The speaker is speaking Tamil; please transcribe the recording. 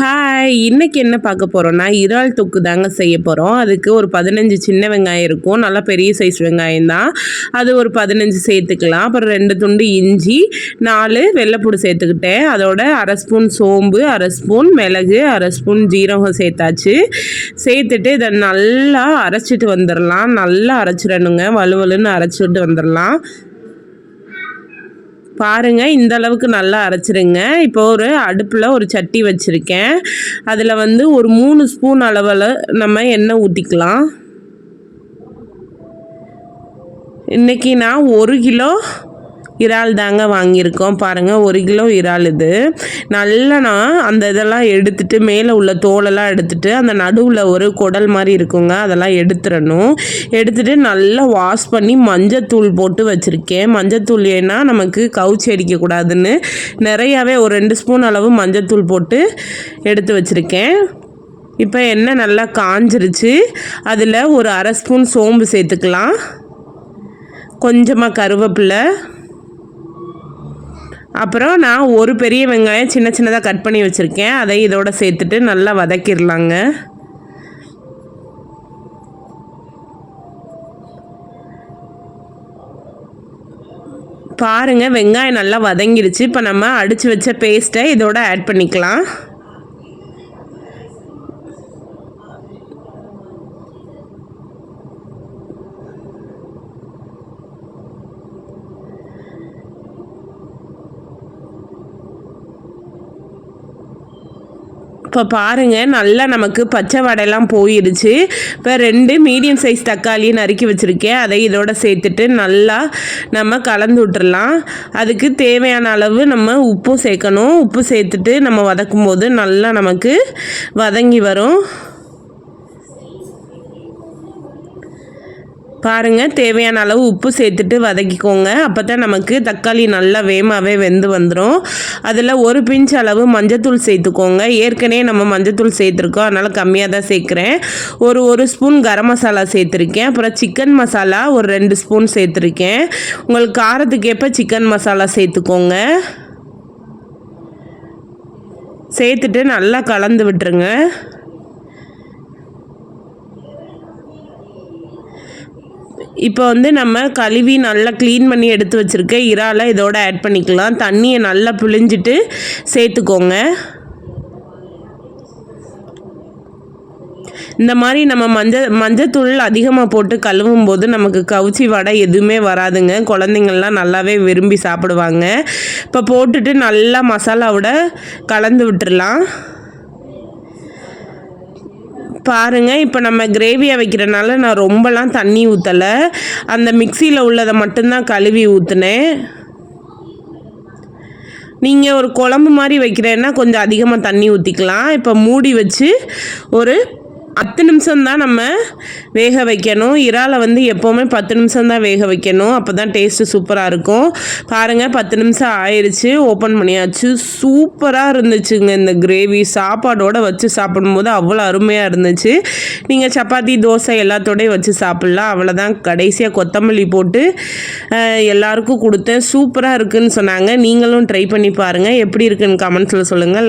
ஹாய் இன்னைக்கு என்ன பார்க்க போகிறோன்னா இறால் தொக்கு தாங்க செய்ய போகிறோம் அதுக்கு ஒரு பதினஞ்சு சின்ன வெங்காயம் இருக்கும். நல்லா பெரிய சைஸ் வெங்காயம் தான். அது ஒரு பதினஞ்சு சேர்த்துக்கலாம். அப்புறம் ரெண்டு துண்டு இஞ்சி நாலு வெள்ளைப்பூடு சேர்த்துக்கிட்டேன். அதோட அரை ஸ்பூன் சோம்பு அரை ஸ்பூன் மிளகு அரை ஸ்பூன் ஜீரகம் சேர்த்தாச்சு. சேர்த்துட்டு இதை நல்லா அரைச்சிட்டு வந்துடலாம் நல்லா அரைச்சிடணுங்க. வலுவலுன்னு அரைச்சிட்டு வந்துடலாம் பாருங்கள் இந்த அளவுக்கு நல்லா அரைச்சிருங்க. இப்போ ஒரு அடுப்பில் ஒரு சட்டி வச்சுருக்கேன். அதில் வந்து ஒரு மூணு ஸ்பூன் அளவில் நம்ம எண்ணெய் ஊற்றிக்கலாம் இன்றைக்கி நான் ஒரு கிலோ இறால் தாங்க வாங்கியிருக்கோம். பாருங்கள் ஒரு கிலோ இறால் இது. நல்லா நான் அந்த இதெல்லாம் எடுத்துட்டு மேலே உள்ள தோலெல்லாம் எடுத்துட்டு அந்த நடுவில் ஒரு குடல் மாதிரி இருக்குங்க. அதெல்லாம் எடுத்துடணும். எடுத்துட்டு நல்லா வாஷ் பண்ணி மஞ்சத்தூள் போட்டு வச்சுருக்கேன். மஞ்சத்தூள் ஏன்னா நமக்கு கவுச்சி அடிக்கக்கூடாதுன்னு நிறையாவே ஒரு ரெண்டு ஸ்பூன் அளவு மஞ்சத்தூள் போட்டு எடுத்து வச்சுருக்கேன். இப்போ எண்ணெய் நல்லா காஞ்சிருச்சு. அதில் ஒரு அரை ஸ்பூன் சோம்பு சேர்த்துக்கலாம். கொஞ்சமாக கருவேப்பிலை அப்புறம் நான் ஒரு பெரிய வெங்காயம் சின்ன சின்னதாக கட் பண்ணி வச்சுருக்கேன். அதை இதோட சேர்த்துட்டு நல்லா வதக்கிடலாங்க. பாருங்கள் வெங்காயம் நல்லா வதங்கிடுச்சு. இப்போ நம்ம அடித்து வச்ச பேஸ்ட்டை இதோட ஆட் பண்ணிக்கலாம். இப்போ பாருங்கள் நல்லா நமக்கு பச்சை வடையெல்லாம் போயிடுச்சு இப்போ ரெண்டு மீடியம் சைஸ் தக்காளி நறுக்கி வச்சுருக்கேன். அதை இதோட சேர்த்துட்டு நல்லா நம்ம கலந்து விட்டுறலாம். அதுக்கு தேவையான அளவு நம்ம உப்பும் சேர்க்கணும். உப்பு சேர்த்துட்டு நம்ம வதக்கும் போது நல்லா நமக்கு வதங்கி வரும். பாருங்கள் தேவையான அளவு உப்பு சேர்த்துட்டு வதக்கிக்கோங்க. அப்போ தான் நமக்கு தக்காளி நல்லா வேமாவே வெந்து வந்துடும் அதில் ஒரு பிஞ்ச் அளவு மஞ்சத்தூள் சேர்த்துக்கோங்க. ஏற்கனவே நம்ம மஞ்சத்தூள் சேர்த்துருக்கோம். அதனால் கம்மியாக தான் சேர்க்குறேன். ஒரு ஒரு ஸ்பூன் கரம் மசாலா சேர்த்துருக்கேன். அப்புறம் சிக்கன் மசாலா ஒரு ரெண்டு ஸ்பூன் சேர்த்துருக்கேன். உங்களுக்கு காரத்துக்கேற்ப சிக்கன் மசாலா சேர்த்துக்கோங்க. சேர்த்துட்டு நல்லா கலந்து விட்டுருங்க. இப்போ வந்து நம்ம கழுவி நல்லா க்ளீன் பண்ணி எடுத்து வச்சுருக்க இறாலை இதோட ஆட் பண்ணிக்கலாம். தண்ணியை நல்லா புழிஞ்சிட்டு சேர்த்துக்கோங்க. இந்த மாதிரி நம்ம மஞ்சள் மஞ்சத்தூள் அதிகமாக போட்டு கழுவும் போது நமக்கு கவுச்சி வடை எதுவுமே வராதுங்க. குழந்தைங்கள்லாம் நல்லாவே விரும்பி சாப்பிடுவாங்க. இப்போ போட்டுட்டு நல்லா மசாலாவோட கலந்து விட்டுடலாம் பாருங்கள் இப்போ நம்ம கிரேவியை வைக்கிறனால நான் ரொம்பலாம் தண்ணி ஊற்றலை அந்த மிக்சியில் உள்ளதை மட்டும்தான் கழுவி ஊற்றுனேன் நீங்கள் ஒரு குழம்பு மாதிரி வைக்கிறேன்னா கொஞ்சம் அதிகமாக தண்ணி ஊற்றிக்கலாம் இப்போ மூடி வச்சு ஒரு பத்து நிமிஷம் தான் நம்ம வேக வைக்கணும். இறாலை வந்து எப்போவுமே பத்து நிமிஷம் தான் வேக வைக்கணும். அப்போ தான் டேஸ்ட்டு சூப்பராக இருக்கும். பாருங்கள் பத்து நிமிஷம் ஆயிடுச்சு ஓப்பன் பண்ணியாச்சு. சூப்பராக இருந்துச்சுங்க இந்த கிரேவி சாப்பாடோடு வச்சு சாப்பிடும்போது அவ்வளோ அருமையாக இருந்துச்சு. நீங்கள் சப்பாத்தி தோசை எல்லாத்தோடையும் வச்சு சாப்பிட்லாம். அவ்வளோதான் கடைசியாக கொத்தமல்லி போட்டு எல்லாருக்கும் கொடுத்தேன். சூப்பராக இருக்குதுன்னு சொன்னாங்க. நீங்களும் ட்ரை பண்ணி பாருங்கள் எப்படி இருக்குன்னு கமெண்ட்ஸில் சொல்லுங்கள்